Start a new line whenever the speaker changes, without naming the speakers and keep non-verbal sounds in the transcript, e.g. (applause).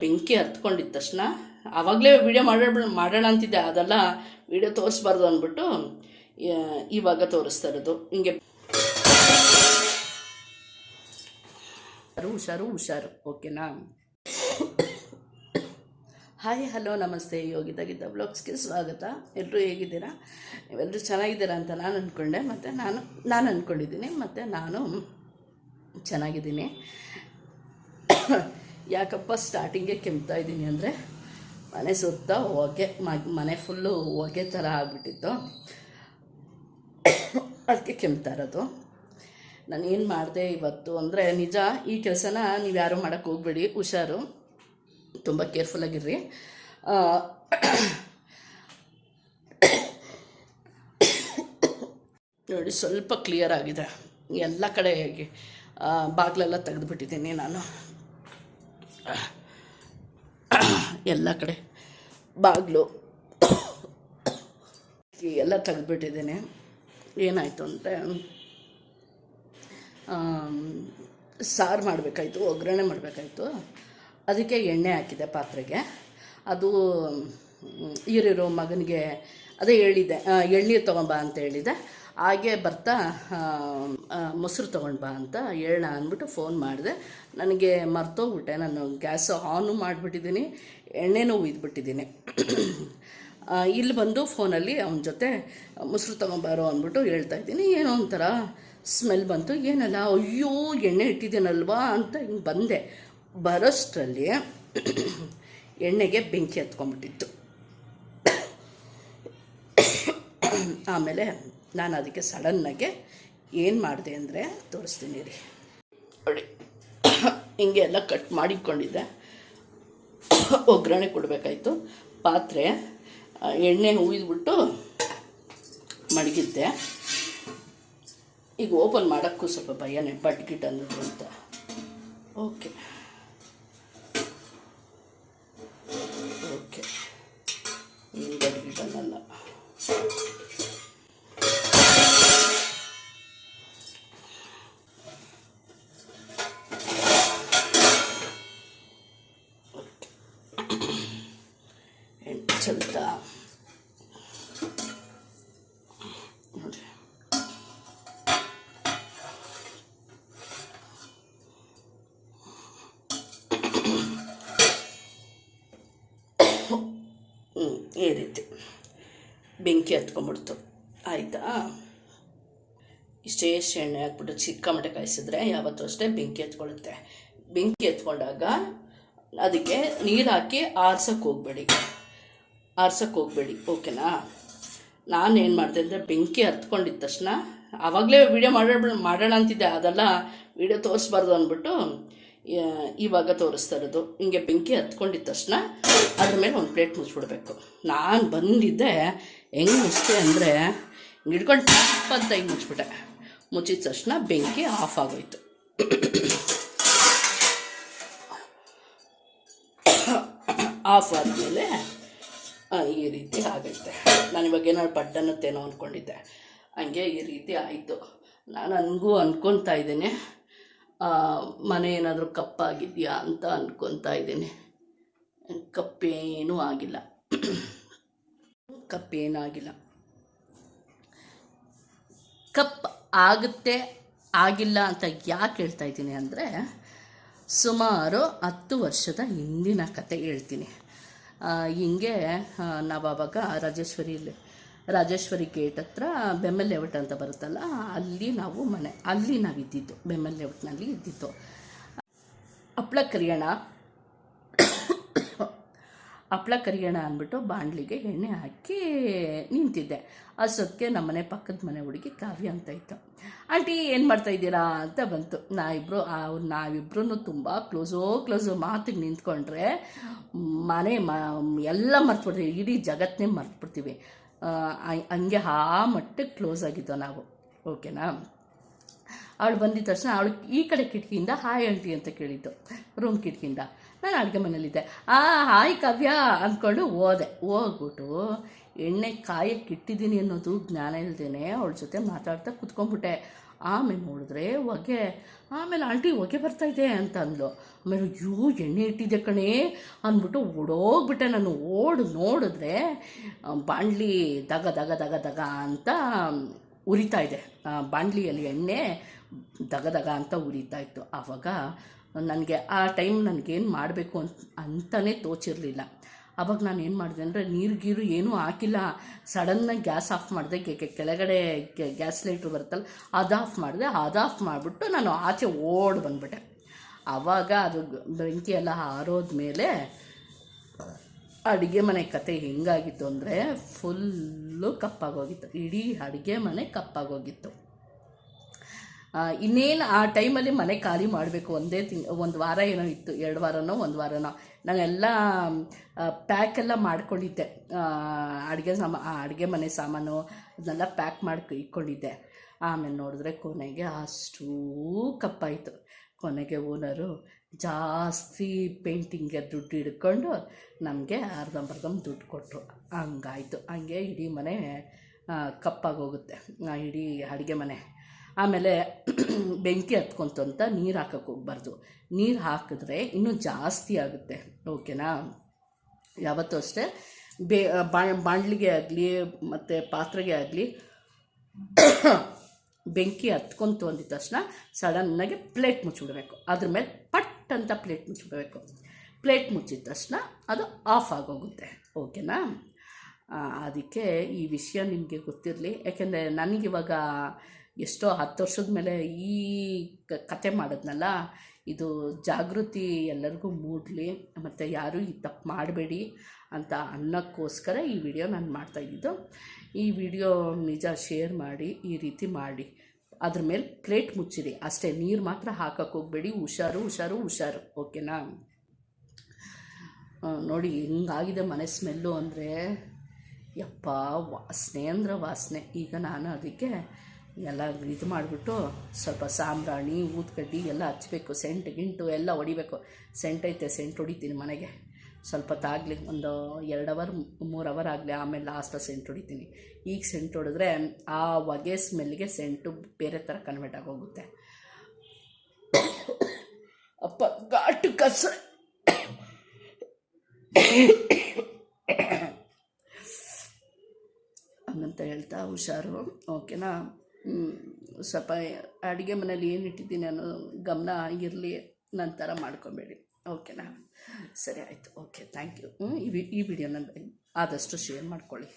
ಬೆಂಕಿ ಹತ್ಕೊಂಡಿದ್ದ ತಕ್ಷಣ ಆವಾಗಲೇ ವಿಡಿಯೋ ಮಾಡೋಣ ಮಾಡೋಣ ಅಂತಿದ್ದೆ, ಅದೆಲ್ಲ ವಿಡಿಯೋ ತೋರಿಸ್ಬಾರ್ದು ಅಂದ್ಬಿಟ್ಟು ಇವಾಗ ತೋರಿಸ್ತಾ ಇರೋದು. ಹಿಂಗೆ. ಹುಷಾರು ಹುಷಾರು ಓಕೆನಾ? ಹಾಯ್, ಹಲೋ, ನಮಸ್ತೆ. ಯೋಗಿದಾಗಿದ್ದ ಬ್ಲಾಗ್ಸ್ಗೆ ಸ್ವಾಗತ. ಎಲ್ಲರೂ ಹೇಗಿದ್ದೀರಾ? ನೀವೆಲ್ಲರೂ ಚೆನ್ನಾಗಿದ್ದೀರಾ ಅಂತ ನಾನು ಅಂದ್ಕೊಂಡೆ ಮತ್ತು ನಾನು ನಾನು ಅಂದ್ಕೊಂಡಿದ್ದೀನಿ ಮತ್ತು ನಾನು ಚೆನ್ನಾಗಿದ್ದೀನಿ. ಯಾಕಪ್ಪ ಸ್ಟಾರ್ಟಿಂಗೇ ಕೆಮ್ತಾ ಇದ್ದೀನಿ ಅಂದರೆ ಮನೆ ಸುತ್ತ ಹೊಗೆ ಮನೆ ಫುಲ್ಲು ಹೊಗೆ ಥರ ಆಗಿಬಿಟ್ಟಿತ್ತು. ಅದಕ್ಕೆ ಕೆಮ್ತಾ ಇರೋದು. ನಾನು ಏನು ಮಾಡಿದೆ ಇವತ್ತು ಅಂದರೆ, ನಿಜ, ಈ ಕೆಲಸನ ನೀವು ಯಾರು ಮಾಡೋಕ್ಕೆ ಹೋಗ್ಬೇಡಿ, ಹುಷಾರು. ತುಂಬ ಕೇರ್ಫುಲ್ಲಾಗಿರ್ರಿ ನೋಡಿ, ಸ್ವಲ್ಪ ಕ್ಲಿಯರ್ ಆಗಿದೆ. ಎಲ್ಲ ಕಡೆ ಬಾಗಿಲೆಲ್ಲ ತೆಗೆದುಬಿಟ್ಟಿದ್ದೀನಿ ನಾನು. ಎಲ್ಲ ಕಡೆ ಬಾಗಿಲು ಎಲ್ಲ ತೆಗೆದ್ಬಿಟ್ಟಿದ್ದೀನಿ. ಏನಾಯಿತು ಅಂದರೆ ಸಾರು ಮಾಡಬೇಕಾಯ್ತು, ಒಗ್ಗರಣೆ ಮಾಡಬೇಕಾಯ್ತು. ಅದಕ್ಕೆ ಎಣ್ಣೆ ಹಾಕಿದೆ ಪಾತ್ರೆಗೆ. ಅದು ಇರಿರೋ ಮಗನಿಗೆ ಅದೇ ಹೇಳಿದೆ ಎಳ್ನೀರು ತೊಗೊಂಬ ಅಂತ ಹೇಳಿದೆ ಹಾಗೆ ಬರ್ತಾ ಮೊಸರು ತೊಗೊಂಡು ಬಾ ಅಂತ ಹೇಳೋಣ ಅಂದ್ಬಿಟ್ಟು ಫೋನ್ ಮಾಡಿದೆ. ನನಗೆ ಮರ್ತೋಗ್ಬಿಟ್ಟೆ. ನಾನು ಗ್ಯಾಸ್ ಆನು ಮಾಡಿಬಿಟ್ಟಿದ್ದೀನಿ. ಎಣ್ಣೆನೂ ಉಯ್ದುಬಿಟ್ಟಿದ್ದೀನಿ ಇಲ್ಲಿ ಬಂದು ಫೋನಲ್ಲಿ ಅವನ ಜೊತೆ, ಮೊಸರು ತೊಗೊಂಬಾರೋ ಅಂದ್ಬಿಟ್ಟು ಹೇಳ್ತಾ ಇದ್ದೀನಿ. ಏನೋ ಒಂಥರ ಸ್ಮೆಲ್ ಬಂತು. ಏನಲ್ಲ, ಅಯ್ಯೋ, ಎಣ್ಣೆ ಇಟ್ಟಿದ್ದೀನಲ್ವಾ ಅಂತ ಹಿಂಗೆ ಬಂದೆ. ಬರೋಷ್ಟರಲ್ಲಿ ಎಣ್ಣೆಗೆ ಬೆಂಕಿ ಹತ್ಕೊಂಡ್ಬಿಟ್ಟಿತ್ತು. ಆಮೇಲೆ ನಾನು ಅದಕ್ಕೆ ಸಡನ್ನಾಗೆ ಏನು ಮಾಡಿದೆ ಅಂದರೆ ತೋರಿಸ್ತೀನಿ ರೀ ನೋಡಿ, ಹಿಂಗೆ ಎಲ್ಲ ಕಟ್ ಮಾಡಿಕೊಂಡಿದ್ದೆ. ಒಗ್ಗರಣೆ ಕೊಡಬೇಕಾಯ್ತು. ಪಾತ್ರೆ ಎಣ್ಣೆ ಹುಯ್ದುಬಿಟ್ಟು ಮಡಗಿದ್ದೆ. ಈಗ ಓಪನ್ ಮಾಡೋಕ್ಕೂ ಸ್ವಲ್ಪ ಭಯನೇ ಬಟ್ ಗಿಟ್ ಅನ್ನೋದು ಅಂತ. ಓಕೆ ಎಣ್ಣೆ ಚೆಲ್ತಾ ನೋಡಿ ಹ್ಞೂ ಈ ರೀತಿ. ಬೆಂಕಿ ಹತ್ಕೊಂಡ್ಬಿಡ್ತು. ಆಯಿತಾ? ಇಷ್ಟೇ ಎಣ್ಣೆ ಹಾಕ್ಬಿಟ್ಟು ಚಿಕ್ಕ ಮಟ್ಟೆ ಕಾಯಿಸಿದ್ರೆ ಯಾವತ್ತೂ ಅಷ್ಟೇ ಬೆಂಕಿ ಹತ್ಕೊಳ್ಳುತ್ತೆ. ಬೆಂಕಿ ಎತ್ಕೊಂಡಾಗ ಅದಕ್ಕೆ ನೀರು ಹಾಕಿ ಆರ್ಸಕ್ಕೆ ಹೋಗಬೇಡಿ. ಆರ್ಸಕ್ಕೆ ಹೋಗಬೇಡಿ, ಓಕೆನಾ? ನಾನು ಏನು ಮಾಡಿದೆ ಅಂದರೆ ಬೆಂಕಿ ಹತ್ಕೊಂಡಿದ್ದ ತಕ್ಷಣ, ಆವಾಗಲೇ ವೀಡಿಯೋ ಮಾಡೋಣ ಮಾಡೋಣ ಅಂತಿದ್ದೆ, ಅದೆಲ್ಲ ವೀಡಿಯೋ ತೋರಿಸ್ಬಾರ್ದು ಅಂದ್ಬಿಟ್ಟು ಇವಾಗ ತೋರಿಸ್ತಾ ಇರೋದು. ಹಿಂಗೆ ಬೆಂಕಿ ಹತ್ಕೊಂಡಿದ್ದ ತಕ್ಷಣ ಅದ್ರ ಮೇಲೆ ಒಂದು ಪ್ಲೇಟ್ ಮುಚ್ಚಿಬಿಡ್ಬೇಕು ನಾನು ಬಂದಿದ್ದೆ, ಹೆಂಗೆ ಮುಚ್ಚಿದೆ ಅಂದರೆ ಹಿಡ್ಕೊಂಡು ಟಪ್ ಅಂತ ಹಿಂಗೆ ಮುಚ್ಚಿಬಿಟ್ಟೆ ಮುಚ್ಚಿದ ತಕ್ಷಣ ಬೆಂಕಿ ಆಫ್ ಆಗೋಯ್ತು. (coughs) ಆಫ್ ಆದಮೇಲೆ ಈ ರೀತಿ ಆಗುತ್ತೆ ನಾನು ಇವಾಗ ಏನಾದ್ರು ತೇನೋ ಅಂದ್ಕೊಂಡಿದ್ದೆ ಹಂಗೆ ಈ ರೀತಿ ಆಯಿತು. ನಾನು ನನಗೂ ಅಂದ್ಕೊತಾ ಇದ್ದೀನಿ. ಮನೆ ಏನಾದರೂ ಕಪ್ಪಾಗಿದೆಯಾ ಅಂತ ಅಂದ್ಕೊತಾ ಇದ್ದೀನಿ. ಕಪ್ಪೇನೂ ಆಗಿಲ್ಲ. ಕಪ್ಪೇನಾಗಿಲ್ಲ. ಕಪ್ ಆಗುತ್ತೆ, ಆಗಿಲ್ಲ ಅಂತ ಯಾಕೆ ಹೇಳ್ತಾ ಇದ್ದೀನಿ ಅಂದರೆ ಸುಮಾರು ಹತ್ತು ವರ್ಷದ ಹಿಂದಿನ ಕತೆ ಹೇಳ್ತೀನಿ. ಹಿಂಗೆ ನಾವು ಆವಾಗ ರಾಜೇಶ್ವರಿಲಿ ರಾಜೇಶ್ವರಿ ಗೇಟ್ ಹತ್ರ ಬೆಮ್ಮಲ್ ಲೇಔಟ್ ಅಂತ ಬರುತ್ತಲ್ಲ, ಅಲ್ಲಿ ನಾವು ಮನೆ ಅಲ್ಲಿ ನಾವು ಇದ್ದಿದ್ದು ಬೆಮ್ಮಲ್ ಲೇಔಟ್ನಲ್ಲಿ ಇದ್ದಿದ್ದು. ಹಪ್ಳ ಕರಿಯೋಣ ಹಪ್ಳ ಕರಿಯೋಣ ಅಂದ್ಬಿಟ್ಟು ಬಾಣಲಿಗೆ ಎಣ್ಣೆ ಹಾಕಿ ನಿಂತಿದ್ದೆ. ಅಷ್ಟೊತ್ತಿಗೆ ನಮ್ಮನೆ ಪಕ್ಕದ ಮನೆ ಹುಡುಗಿ ಕಾವ್ಯ ಅಂತ ಇತ್ತು. ಆಂಟಿ, ಏನು ಮಾಡ್ತಾ ಇದ್ದೀರಾ? ಅಂತ ಬಂತು. ನಾವಿಬ್ಬರು ಅವ್ರು ನಾವಿಬ್ರು ತುಂಬ ಕ್ಲೋಸೋ ಕ್ಲೋಸು ಮಾತಿಗೆ ನಿಂತ್ಕೊಂಡ್ರೆ ಮನೆ ಮ, ಎಲ್ಲ ಮರ್ತ್ಬಿಡ್ತೀವಿ. ಇಡೀ ಜಗತ್ತನ್ನೇ ಮರ್ತ್ಬಿಡ್ತೀವಿ. ಹಂಗೆ- ಆ ಮಟ್ಟಕ್ಕೆ ಕ್ಲೋಸ್ ಆಗಿದ್ದೋ ನಾವು. ಓಕೆನಾ? ಅವಳು ಬಂದಿದ ತಕ್ಷಣ ಅವಳು ಈ ಕಡೆ ಕಿಟಕಿಯಿಂದ, ಹಾಯ್ ಆಂಟಿ ಅಂತ ಕೇಳಿದ್ದು. ರೂಮ್ ಕಿಟಕಿಯಿಂದ. ನಾನು ಅಡುಗೆ ಮನೇಲಿದ್ದೆ ಆ, ಹಾಯ್ ಕವ್ಯ ಅಂದ್ಕೊಂಡು ಹೋದೆ. ಹೋಗ್ಬಿಟ್ಟು ಎಣ್ಣೆ ಕಾಯಕ್ಕೆ ಇಟ್ಟಿದ್ದೀನಿ ಅನ್ನೋದು ಜ್ಞಾನ ಇಲ್ಲದೇನೆ ಅವಳ ಜೊತೆ ಮಾತಾಡ್ತಾ ಕುತ್ಕೊಂಡ್ಬಿಟ್ಟೆ. ಆಮೇಲೆ ನೋಡಿದ್ರೆ ಹೊಗೆ, ಆಮೇಲೆ ಆಂಟಿ ಹೊಗೆ ಬರ್ತಾಯಿದೆ ಅಂತ ಅಂದ್ಲು. ಆಮೇಲೆ, ಅಯ್ಯೋ, ಎಣ್ಣೆ ಇಟ್ಟಿದ್ದೆ ಕಣೇ ಅಂದ್ಬಿಟ್ಟು ಓಡೋಗ್ಬಿಟ್ಟೆ ನಾನು. ಓಡ್ ನೋಡಿದ್ರೆ ಬಾಂಡ್ಲಿ ದಗ ದಗ ದಗ ದಗ ಅಂತ ಉರಿತಾ ಇದೆ. ಬಾಣಲಿಯಲ್ಲಿ ಎಣ್ಣೆ ದಗ ದಗ ಅಂತ ಉರಿತಾ ಇತ್ತು. ಆವಾಗ ನನಗೆ ಆ ಟೈಮ್ ನನಗೇನು ಮಾಡಬೇಕು ಅಂತ ಅಂತಲೇ ತೋಚಿರಲಿಲ್ಲ. ಅವಾಗ ನಾನು ಏನು ಮಾಡಿದೆ ಅಂದರೆ ನೀರು ಗೀರು ಏನೂ ಹಾಕಿಲ್ಲ. ಸಡನ್ನಾಗಿ ಗ್ಯಾಸ್ ಆಫ್ ಮಾಡಿದೆ. ಕೆಳಗಡೆ ಗ್ಯಾಸ್ ಲೈಟ್ರ್ ಬರುತ್ತಲ್ಲ, ಅದು ಆಫ್ ಮಾಡಿದೆ. ಅದು ಆಫ್ ಮಾಡಿಬಿಟ್ಟು ನಾನು ಆಚೆ ಓಡಿ ಬಂದ್ಬಿಟ್ಟೆ. ಆವಾಗ ಅದು ಬೆಂಕಿ ಎಲ್ಲ ಆರೋದ್ಮೇಲೆ ಅಡುಗೆ ಮನೆ ಕತೆ ಹೆಂಗಾಗಿತ್ತು ಅಂದರೆ ಫುಲ್ಲು ಕಪ್ಪಾಗೋಗಿತ್ತು. ಇಡೀ ಅಡುಗೆ ಮನೆ ಕಪ್ಪಾಗೋಗಿತ್ತು. ಇನ್ನೇನು ಆ ಟೈಮಲ್ಲಿ ಮನೆ ಖಾಲಿ ಮಾಡಬೇಕು ಒಂದೇ ತಿಂಗ್, ಒಂದು ವಾರ ಏನೋ ಇತ್ತು, ಎರಡು ವಾರನೋ, ಒಂದು ವಾರನೋ ನಾನೆಲ್ಲ ಪ್ಯಾಕ್ ಎಲ್ಲ ಮಾಡ್ಕೊಂಡಿದ್ದೆ. ಅಡುಗೆ ಸಾಮಾ ಅಡುಗೆ ಮನೆ ಸಾಮಾನು ಅದನ್ನೆಲ್ಲ ಪ್ಯಾಕ್ ಮಾಡಿ ಇಟ್ಕೊಂಡಿದ್ದೆ. ಆಮೇಲೆ ನೋಡಿದ್ರೆ ಕೊನೆಗೆ ಅಷ್ಟೂ ಕಪ್ಪಾಯಿತು. ಕೊನೆಗೆ ಓನರು ಜಾಸ್ತಿ ಪೇಂಟಿಂಗ್ಗೆ ದುಡ್ಡು ಹಿಡ್ಕೊಂಡು ನಮಗೆ ಅರ್ಧಂಬರ್ಧಂ ದುಡ್ಡು ಕೊಟ್ಟರು ಹಂಗಾಯಿತು. ಹಂಗೆ ಇಡೀ ಮನೆ ಕಪ್ಪಾಗೋಗುತ್ತೆ. ಇಡೀ ಅಡುಗೆ ಮನೆ. ಆಮೇಲೆ (clears throat) ಬೆಂಕಿ ಹತ್ಕೊತು ನೀರು ಹಾಕಕ್ಕೆ ಹೋಗ್ಬಾರ್ದು. ನೀರು ಹಾಕಿದ್ರೆ ಇನ್ನೂ ಜಾಸ್ತಿ ಆಗುತ್ತೆ. ಓಕೆನಾ? ಯಾವತ್ತೂ ಅಷ್ಟೇ. ಬೇ ಬಾಣಲಿಗೆ ಆಗಲಿ, ಮತ್ತು ಪಾತ್ರೆಗೆ ಆಗಲಿ (clears throat) ಬೆಂಕಿ ಹತ್ಕೊಂತು ಅಂದಿದ ತಕ್ಷಣ ಸಡನ್ನಾಗಿ ಪ್ಲೇಟ್ ಮುಚ್ಚಿಬಿಡಬೇಕು. ಅದ್ರ ಮೇಲೆ ಪಟ್ ಅಂತ ಪ್ಲೇಟ್ ಮುಚ್ಚಿಬಿಡಬೇಕು. ಪ್ಲೇಟ್ ಮುಚ್ಚಿದ ತಕ್ಷಣ ಅದು ಆಫ್ ಆಗೋಗುತ್ತೆ. ಓಕೆನಾ? ಅದಕ್ಕೆ ಈ ವಿಷಯ ನಿಮಗೆ ಗೊತ್ತಿರಲಿ. ಯಾಕೆಂದರೆ ನನಗಿವಾಗ ಎಷ್ಟೋ ಹತ್ತು ವರ್ಷದ ಮೇಲೆ ಈ ಕತೆ ಮಾಡಿದ್ನಲ್ಲ? ಇದು ಜಾಗೃತಿ ಎಲ್ಲರಿಗೂ ಮೂಡಲಿ, ಮತ್ತು ಯಾರೂ ಈ ತಪ್ಪು ಮಾಡಬೇಡಿ ಅಂತ ಅನ್ನೋಕ್ಕೋಸ್ಕರ ಈ ವಿಡಿಯೋ ನಾನು ಮಾಡ್ತಾಯಿದ್ದು ಈ ವಿಡಿಯೋ ನಿಜ ಶೇರ್ ಮಾಡಿ, ಈ ರೀತಿ ಮಾಡಿ. ಅದ್ರ ಮೇಲೆ ಪ್ಲೇಟ್ ಮುಚ್ಚಿರಿ. ಅಷ್ಟೇ, ನೀರು ಮಾತ್ರ ಹಾಕಕ್ಕೆ ಹೋಗಬೇಡಿ. ಹುಷಾರು ಹುಷಾರು ಹುಷಾರು. ಓಕೆನಾ? ನೋಡಿ, ಹೆಂಗಾಗಿದೆ ಮನೆ ಸ್ಮೆಲ್ಲು ಅಂದರೆ ಯಪ್ಪ, ವಾಸನೆ ಅಂದ್ರೆ ವಾಸನೆ. ಈಗ ನಾನು ಅದಕ್ಕೆ ಎಲ್ಲ ಇದು ಮಾಡಿಬಿಟ್ಟು ಸ್ವಲ್ಪ ಸಾಂಬ್ರಾಣಿ ಊದ್ಕಡ್ಡಿ ಎಲ್ಲ ಹಚ್ಚಬೇಕು ಸೆಂಟ್, ಗಿಂಟು ಎಲ್ಲ ಹೊಡಿಬೇಕು. ಸೆಂಟ್ ಐತೆ, ಸೆಂಟ್ ಹೊಡಿತೀನಿ ಮನೆಗೆ. ಸ್ವಲ್ಪ ಹೊತ್ತಾಗಲಿ ಒಂದು ಎರಡು ಅವರ್ ಮೂರು ಅವರ್ ಆಗಲಿ, ಆಮೇಲೆ ಲಾಸ್ಟ್ ಸೆಂಟ್ ಹೊಡಿತೀನಿ. ಈಗ ಸೆಂಟ್ ಹೊಡೆದ್ರೆ ಆ ಹೊಗೆ ಸ್ಮೆಲ್ಗೆ ಸೆಂಟು ಬೇರೆ ಥರ ಕನ್ವರ್ಟ್ ಆಗೋಗುತ್ತೆ. ಅಪ್ಪ, ಘಾಟು ಕಸ ಹಂಗಂತ ಹೇಳ್ತಾ ಹುಷಾರು. ಓಕೆನಾ ಸ್ವಲ್ಪ ಅಡುಗೆ ಮನೇಲಿ ಏನು ಇಟ್ಟಿದ್ದೀನಿ ಅನ್ನೋ ಗಮನ ಇರಲಿ ನಂತರ ಮಾಡ್ಕೊಬೇಡಿ. ಓಕೆನಾ? ಸರಿ, ಆಯಿತು. ಓಕೆ ಥ್ಯಾಂಕ್ ಯು ಈ ಈ ವಿಡಿಯೋನ ಆದಷ್ಟು ಶೇರ್ ಮಾಡ್ಕೊಳ್ಳಿ.